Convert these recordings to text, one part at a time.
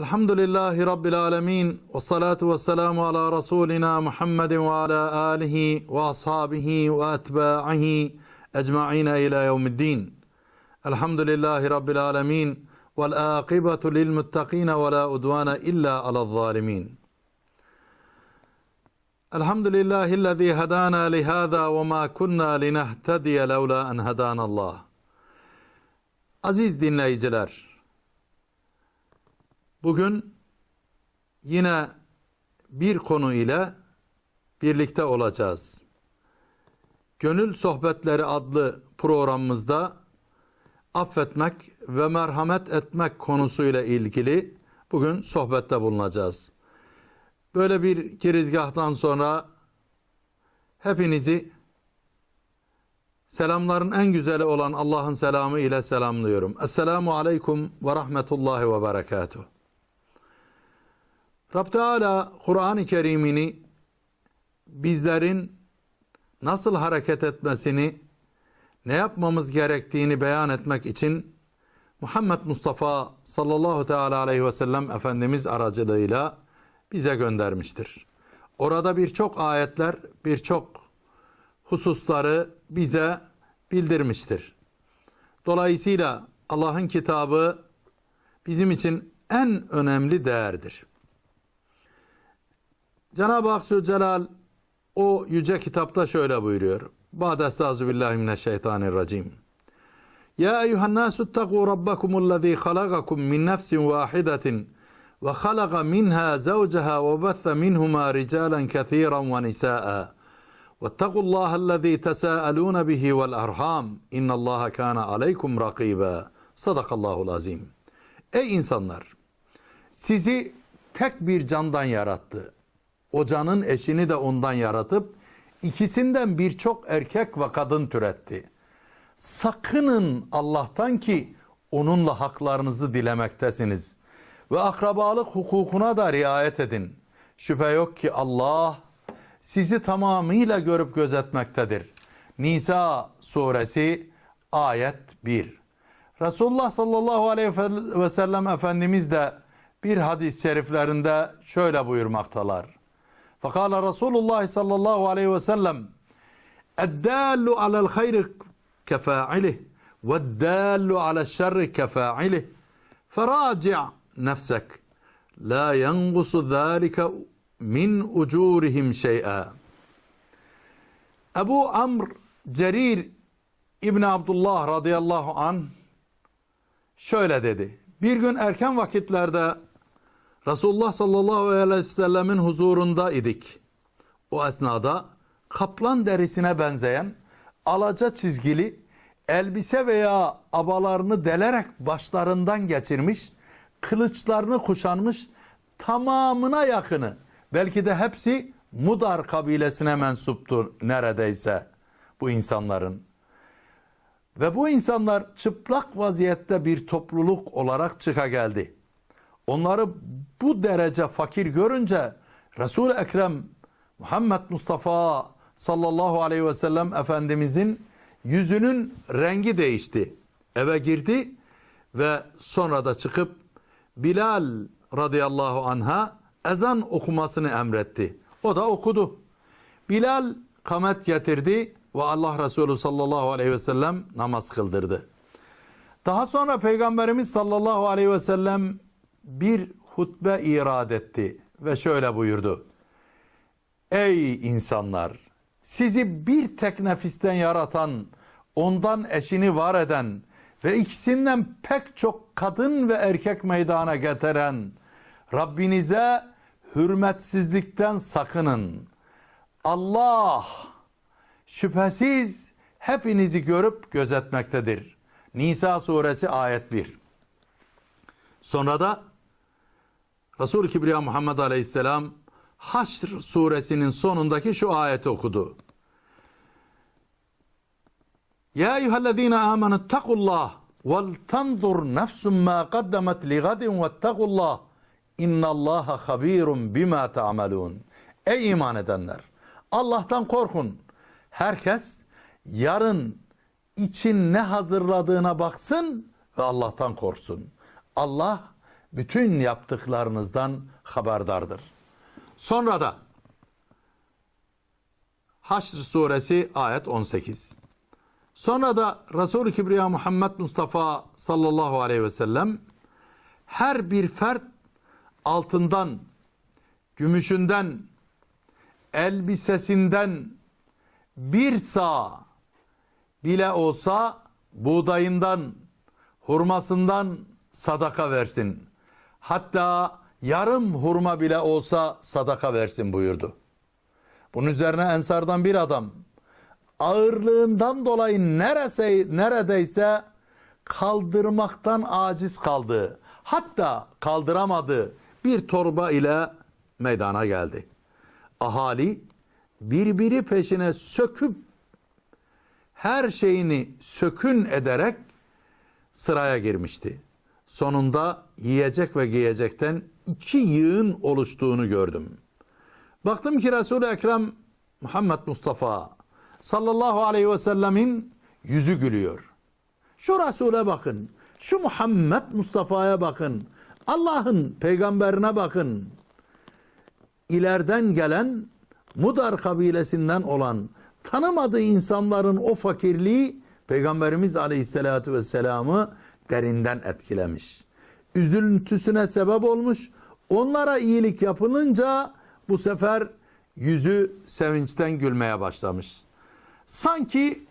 الحمد لله رب العالمين والصلاة والسلام على رسولنا محمد وعلى آله وأصحابه وأتباعه أجمعين إلى يوم الدين الحمد لله رب العالمين والآقبة للمتقين ولا أدوان إلا على الظالمين الحمد لله الذي هدانا لهذا وما كنا لنهتدي لولا أن هدانا الله Aziz dinleyiciler, Bugün yine bir konu ile birlikte olacağız. Gönül Sohbetleri adlı programımızda affetmek ve merhamet etmek konusuyla ilgili bugün sohbette bulunacağız. Böyle bir girizgahtan sonra hepinizi selamların en güzeli olan Allah'ın selamı ile selamlıyorum. Esselamu aleyküm ve rahmetullahi ve berekatuhu. Rab Teala Kur'an-ı Kerim'ini bizlerin nasıl hareket etmesini, ne yapmamız gerektiğini beyan etmek için Muhammed Mustafa sallallahu teala aleyhi ve sellem Efendimiz aracılığıyla bize göndermiştir. Orada birçok ayetler, birçok hususları bize bildirmiştir. Dolayısıyla Allah'ın kitabı bizim için en önemli değerdir. Cenab-ı Hak Zülcelal o yüce kitapta şöyle buyuruyor. Ba'de estağzu billahi mineşşeytanirracim. Ya eyyuhen nasu ittaqu rabbakumullezî halagakum min nefsin vâhidetin ve halaga minha zavceha ve bethe minhuma ricalen kethîran ve nisâ'a. واتقوا الله الذي تساءلون به والأرحام إن الله كان عليكم رقيبا صدق الله العظيم Ey insanlar sizi tek bir candan yarattı o canın eşini de ondan yaratıp ikisinden birçok erkek ve kadın türetti. Sakının Allah'tan ki onunla haklarınızı dilemektesiniz. Ve akrabalık hukukuna da riayet edin. Şüphe yok ki Allah sizi tamamıyla görüp gözetmektedir. Nisa suresi ayet 1. Resulullah sallallahu aleyhi ve sellem Efendimiz de bir hadis-i şeriflerinde şöyle buyurmaktalar. فقال رسول الله صلى الله عليه وسلم الدال على الخير كفاعله والدال على الشر كفاعله فراجع نفسك لا ينقص ذلك من أجورهم شيئا Ebu Amr Cerir İbni Abdullah radıyallahu an şöyle dedi. Bir gün erken vakitlerde Resulullah sallallahu aleyhi ve sellemin huzurunda idik. O esnada kaplan derisine benzeyen alaca çizgili elbise veya abalarını delerek başlarından geçirmiş, kılıçlarını kuşanmış tamamına yakını, belki de hepsi Mudar kabilesine mensuptu neredeyse bu insanların. Ve bu insanlar çıplak vaziyette bir topluluk olarak çıka geldi. Onları bu derece fakir görünce Resul-i Ekrem Muhammed Mustafa sallallahu aleyhi ve sellem Efendimizin yüzünün rengi değişti. Eve girdi ve sonra da çıkıp Bilal radıyallahu anha ezan okumasını emretti. O da okudu. Bilal kamet getirdi ve Allah Resulü sallallahu aleyhi ve sellem namaz kıldırdı. Daha sonra Peygamberimiz sallallahu aleyhi ve sellem bir hutbe irad etti ve şöyle buyurdu. Ey insanlar! Sizi bir tek nefisten yaratan, ondan eşini var eden ve ikisinden pek çok kadın ve erkek meydana getiren Rabbinize hürmetsizlikten sakının. Allah şüphesiz hepinizi görüp gözetmektedir. Nisa suresi ayet 1. Sonra da Resul-i Kibriya Muhammed Aleyhisselam Haşr suresinin sonundaki şu ayeti okudu. Ya eyyühellezine amenu takullah vel tanzur nefsum ma kaddemet li gadin vettekullah innallaha habirun bima ta'malun. Ey iman edenler! Allah'tan korkun. Herkes yarın için ne hazırladığına baksın ve Allah'tan korksun. Allah bütün yaptıklarınızdan haberdardır. Sonra da Haşr suresi ayet 18. Sonra da Resul-i Kibriya Muhammed Mustafa sallallahu aleyhi ve sellem her bir fert altından, gümüşünden, elbisesinden bir sağ bile olsa buğdayından, hurmasından sadaka versin. Hatta yarım hurma bile olsa sadaka versin buyurdu. Bunun üzerine Ensardan bir adam ağırlığından dolayı nerese, neredeyse kaldırmaktan aciz kaldı. Hatta kaldıramadı bir torba ile meydana geldi. Ahali birbiri peşine söküp her şeyini sökün ederek sıraya girmişti. Sonunda yiyecek ve giyecekten iki yığın oluştuğunu gördüm. Baktım ki Resul-i Ekrem Muhammed Mustafa sallallahu aleyhi ve sellemin yüzü gülüyor. Şu Resul'e bakın. Şu Muhammed Mustafa'ya bakın. Allah'ın peygamberine bakın. İleriden gelen Mudar kabilesinden olan tanımadığı insanların o fakirliği Peygamberimiz Aleyhisselatü Vesselam'ı derinden etkilemiş. Üzüntüsüne sebep olmuş. Onlara iyilik yapılınca bu sefer yüzü sevinçten gülmeye başlamış. Sanki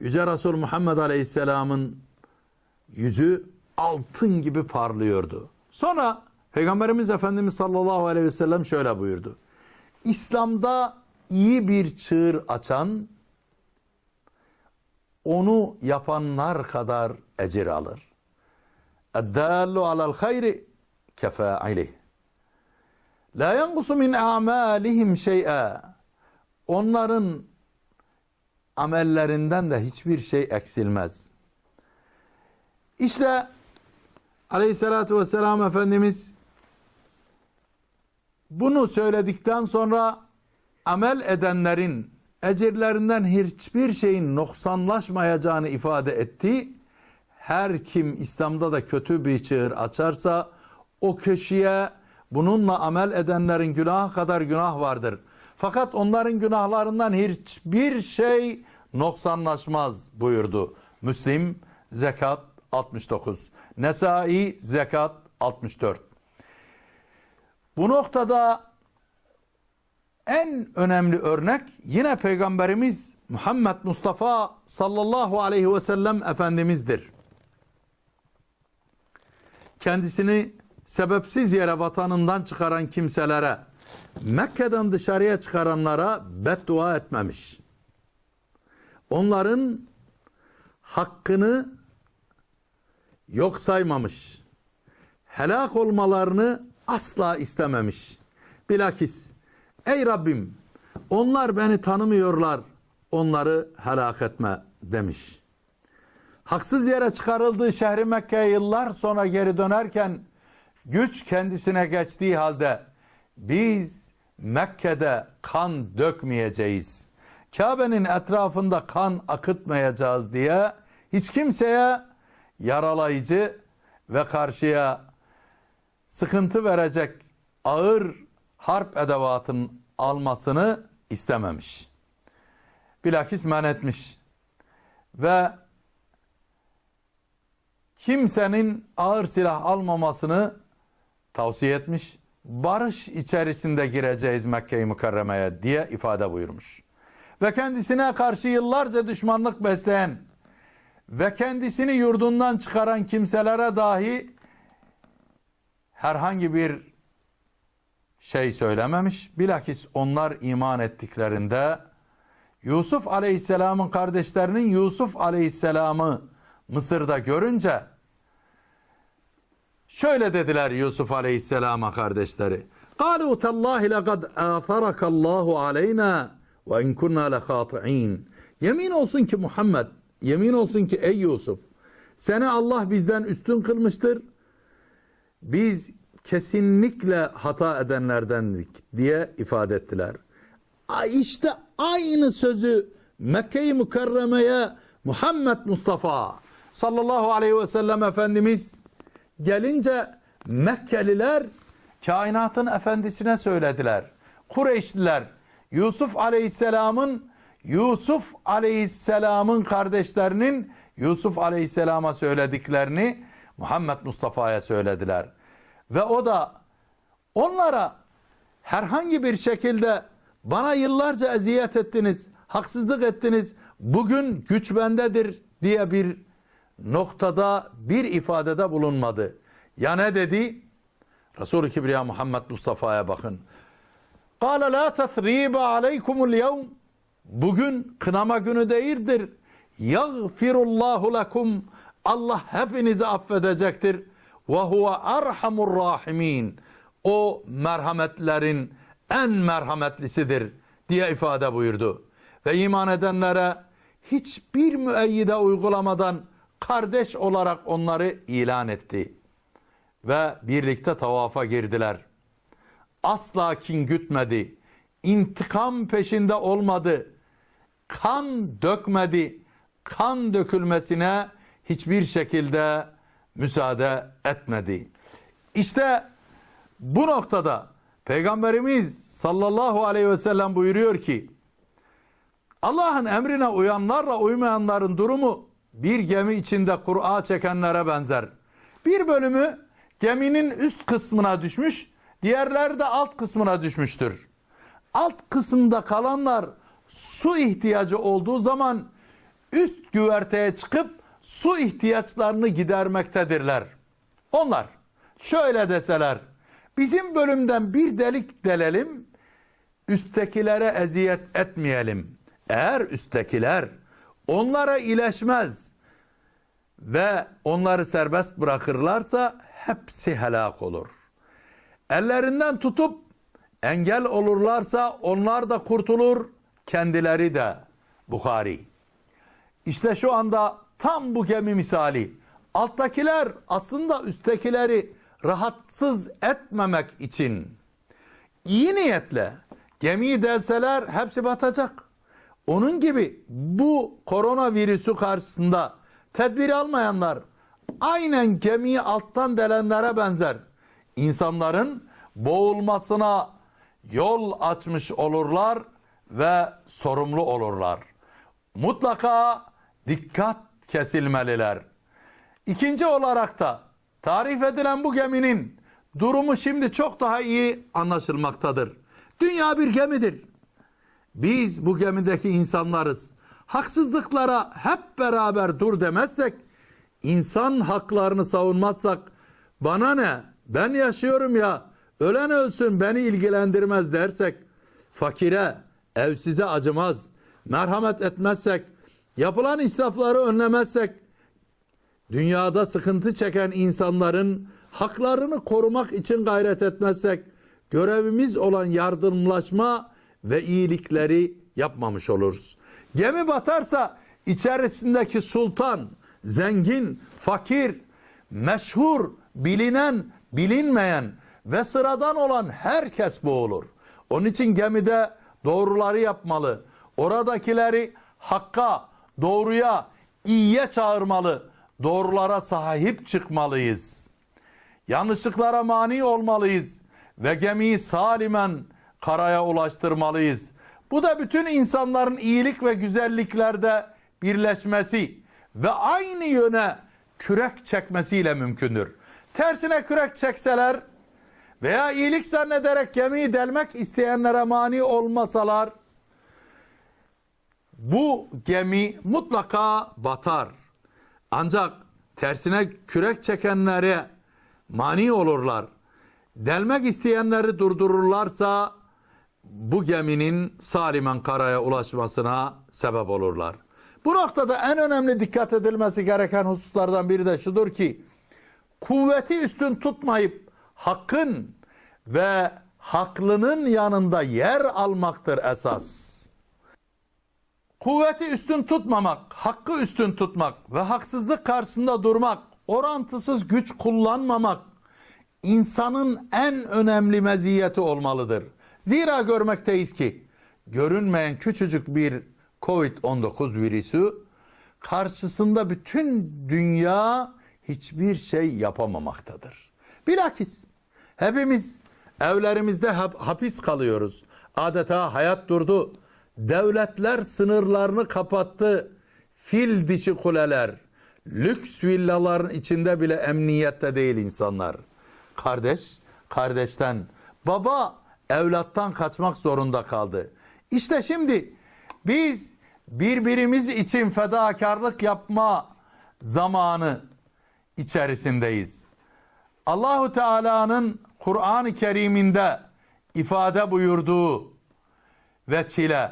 Yüce Resul Muhammed Aleyhisselam'ın yüzü altın gibi parlıyordu. Sonra Peygamberimiz Efendimiz sallallahu aleyhi ve sellem şöyle buyurdu. İslam'da iyi bir çığır açan onu yapanlar kadar ecir alır. Eddallu alal hayri kefa'ilih. La yankusu min amalihim şey'a. Onların amellerinden de hiçbir şey eksilmez. İşte aleyhissalatü vesselam Efendimiz bunu söyledikten sonra amel edenlerin ecirlerinden hiçbir şeyin noksanlaşmayacağını ifade etti her kim İslam'da da kötü bir çığır açarsa o köşeye bununla amel edenlerin günahı kadar günah vardır. Fakat onların günahlarından hiçbir şey noksanlaşmaz buyurdu. Müslim zekat 69. Nesai zekat 64. Bu noktada en önemli örnek yine Peygamberimiz Muhammed Mustafa sallallahu aleyhi ve sellem Efendimiz'dir. Kendisini sebepsiz yere vatanından çıkaran kimselere, Mekke'den dışarıya çıkaranlara beddua etmemiş. Onların hakkını yok saymamış. Helak olmalarını asla istememiş. Bilakis ey Rabbim onlar beni tanımıyorlar onları helak etme demiş. Haksız yere çıkarıldığı şehri Mekke'ye yıllar sonra geri dönerken güç kendisine geçtiği halde biz Mekke'de kan dökmeyeceğiz. Kabe'nin etrafında kan akıtmayacağız diye hiç kimseye yaralayıcı ve karşıya sıkıntı verecek ağır harp edevatın almasını istememiş. Bilakis men etmiş. Ve kimsenin ağır silah almamasını tavsiye etmiş. Barış içerisinde gireceğiz Mekke-i Mükerreme'ye diye ifade buyurmuş. Ve kendisine karşı yıllarca düşmanlık besleyen ve kendisini yurdundan çıkaran kimselere dahi herhangi bir şey söylememiş. Bilakis onlar iman ettiklerinde Yusuf Aleyhisselam'ın kardeşlerinin Yusuf Aleyhisselam'ı Mısır'da görünce şöyle dediler Yusuf Aleyhisselam'a kardeşleri. قالوا تالله لقد آثرك الله علينا وإن كنا لخاطئين. Yemin olsun ki Muhammed, yemin olsun ki ey Yusuf, seni Allah bizden üstün kılmıştır. Biz kesinlikle hata edenlerdendik diye ifade ettiler. İşte aynı sözü Mekke-i Mükerreme'ye Muhammed Mustafa sallallahu aleyhi ve sellem Efendimiz gelince Mekkeliler kainatın efendisine söylediler. Kureyşliler Yusuf Aleyhisselam'ın Yusuf Aleyhisselam'ın kardeşlerinin Yusuf Aleyhisselam'a söylediklerini Muhammed Mustafa'ya söylediler. Ve o da onlara herhangi bir şekilde bana yıllarca eziyet ettiniz, haksızlık ettiniz, bugün güç bendedir diye bir noktada bir ifadede bulunmadı. Ya ne dedi? Resul-i Kibriya Muhammed Mustafa'ya bakın. قَالَ لَا تَثْرِيبَ عَلَيْكُمُ الْيَوْمِ Bugün kınama günü değildir. يَغْفِرُ اللّٰهُ لَكُمْ Allah hepinizi affedecektir. وَهُوَ أَرْحَمُ الرَّاحِمِينَ O merhametlerin en merhametlisidir diye ifade buyurdu. Ve iman edenlere hiçbir müeyyide uygulamadan kardeş olarak onları ilan etti. Ve birlikte tavafa girdiler. Asla kin gütmedi. İntikam peşinde olmadı. Kan dökmedi. Kan dökülmesine hiçbir şekilde müsaade etmedi. İşte bu noktada Peygamberimiz sallallahu aleyhi ve sellem buyuruyor ki Allah'ın emrine uyanlarla uymayanların durumu bir gemi içinde Kur'a çekenlere benzer. Bir bölümü geminin üst kısmına düşmüş, diğerleri de alt kısmına düşmüştür. Alt kısımda kalanlar su ihtiyacı olduğu zaman üst güverteye çıkıp su ihtiyaçlarını gidermektedirler. Onlar şöyle deseler, bizim bölümden bir delik delelim, üsttekilere eziyet etmeyelim. Eğer üsttekiler onlara iyileşmez ve onları serbest bırakırlarsa hepsi helak olur. Ellerinden tutup engel olurlarsa onlar da kurtulur, kendileri de. Bukhari. İşte şu anda tam bu gemi misali. Alttakiler aslında üsttekileri rahatsız etmemek için iyi niyetle gemiyi delseler hepsi batacak. Onun gibi bu koronavirüsü karşısında tedbir almayanlar aynen gemiyi alttan delenlere benzer. İnsanların boğulmasına yol açmış olurlar ve sorumlu olurlar. Mutlaka dikkat kesilmeliler. İkinci olarak da tarif edilen bu geminin durumu şimdi çok daha iyi anlaşılmaktadır. Dünya bir gemidir. Biz bu gemideki insanlarız. Haksızlıklara hep beraber dur demezsek, insan haklarını savunmazsak, bana ne, ben yaşıyorum ya, ölen ölsün beni ilgilendirmez dersek, fakire, evsize acımaz, merhamet etmezsek, yapılan israfları önlemezsek, dünyada sıkıntı çeken insanların haklarını korumak için gayret etmezsek, görevimiz olan yardımlaşma ve iyilikleri yapmamış oluruz. Gemi batarsa içerisindeki sultan, zengin, fakir, meşhur, bilinen, bilinmeyen ve sıradan olan herkes boğulur. Onun için gemide doğruları yapmalı. Oradakileri hakka, doğruya, iyiye çağırmalı. Doğrulara sahip çıkmalıyız. Yanlışlıklara mani olmalıyız ve gemiyi salimen karaya ulaştırmalıyız. Bu da bütün insanların iyilik ve güzelliklerde birleşmesi ve aynı yöne kürek çekmesiyle mümkündür. Tersine kürek çekseler veya iyilik zannederek gemiyi delmek isteyenlere mani olmasalar bu gemi mutlaka batar. Ancak tersine kürek çekenlere mani olurlar. Delmek isteyenleri durdururlarsa bu geminin salimen karaya ulaşmasına sebep olurlar. Bu noktada en önemli dikkat edilmesi gereken hususlardan biri de şudur ki kuvveti üstün tutmayıp hakkın ve haklının yanında yer almaktır esas. Kuvveti üstün tutmamak, hakkı üstün tutmak ve haksızlık karşısında durmak, orantısız güç kullanmamak insanın en önemli meziyeti olmalıdır. Zira görmekteyiz ki görünmeyen küçücük bir Covid-19 virüsü karşısında bütün dünya hiçbir şey yapamamaktadır. Bilakis hepimiz evlerimizde hap- hapis kalıyoruz. Adeta hayat durdu. Devletler sınırlarını kapattı. Fil dişi kuleler, lüks villaların içinde bile emniyette değil insanlar. Kardeş, kardeşten, baba evlattan kaçmak zorunda kaldı. İşte şimdi biz birbirimiz için fedakarlık yapma zamanı içerisindeyiz. Allahu Teala'nın Kur'an-ı Kerim'inde ifade buyurduğu ve çile.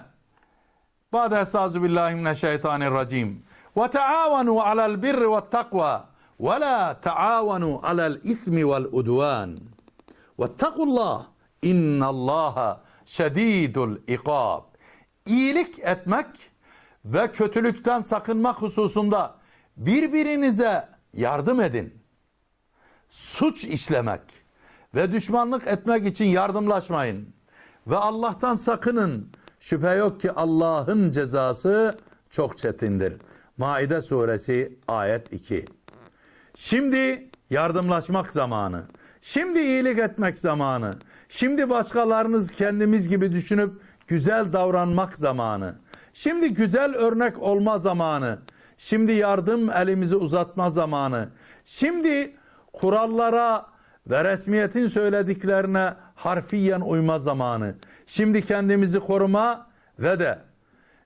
Ba'de estağzu billahi mineşşeytanirracim. Ve taavenu alel birri ve takva ve la taavenu alel ismi vel udvan. Vettekullah innallaha şedidul ikab. İyilik etmek ve kötülükten sakınmak hususunda birbirinize yardım edin. Suç işlemek ve düşmanlık etmek için yardımlaşmayın. Ve Allah'tan sakının. Şüphe yok ki Allah'ın cezası çok çetindir. Maide suresi ayet 2. Şimdi yardımlaşmak zamanı. Şimdi iyilik etmek zamanı. Şimdi başkalarınız kendimiz gibi düşünüp güzel davranmak zamanı. Şimdi güzel örnek olma zamanı. Şimdi yardım elimizi uzatma zamanı. Şimdi kurallara ve resmiyetin söylediklerine harfiyen uyma zamanı. Şimdi kendimizi koruma ve de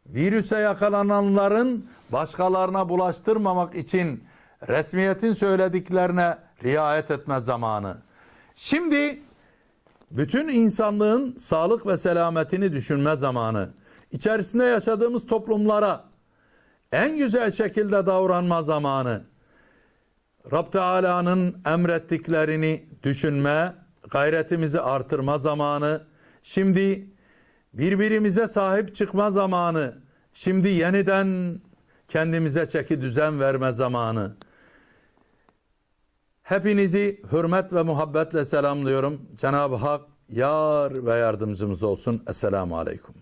virüse yakalananların başkalarına bulaştırmamak için resmiyetin söylediklerine riayet etme zamanı. Şimdi bütün insanlığın sağlık ve selametini düşünme zamanı. İçerisinde yaşadığımız toplumlara en güzel şekilde davranma zamanı. Rab Teala'nın emrettiklerini düşünme, gayretimizi artırma zamanı. Şimdi birbirimize sahip çıkma zamanı. Şimdi yeniden kendimize çeki düzen verme zamanı. Hepinizi hürmet ve muhabbetle selamlıyorum. Cenab-ı Hak yar ve yardımcımız olsun. Esselamu Aleyküm.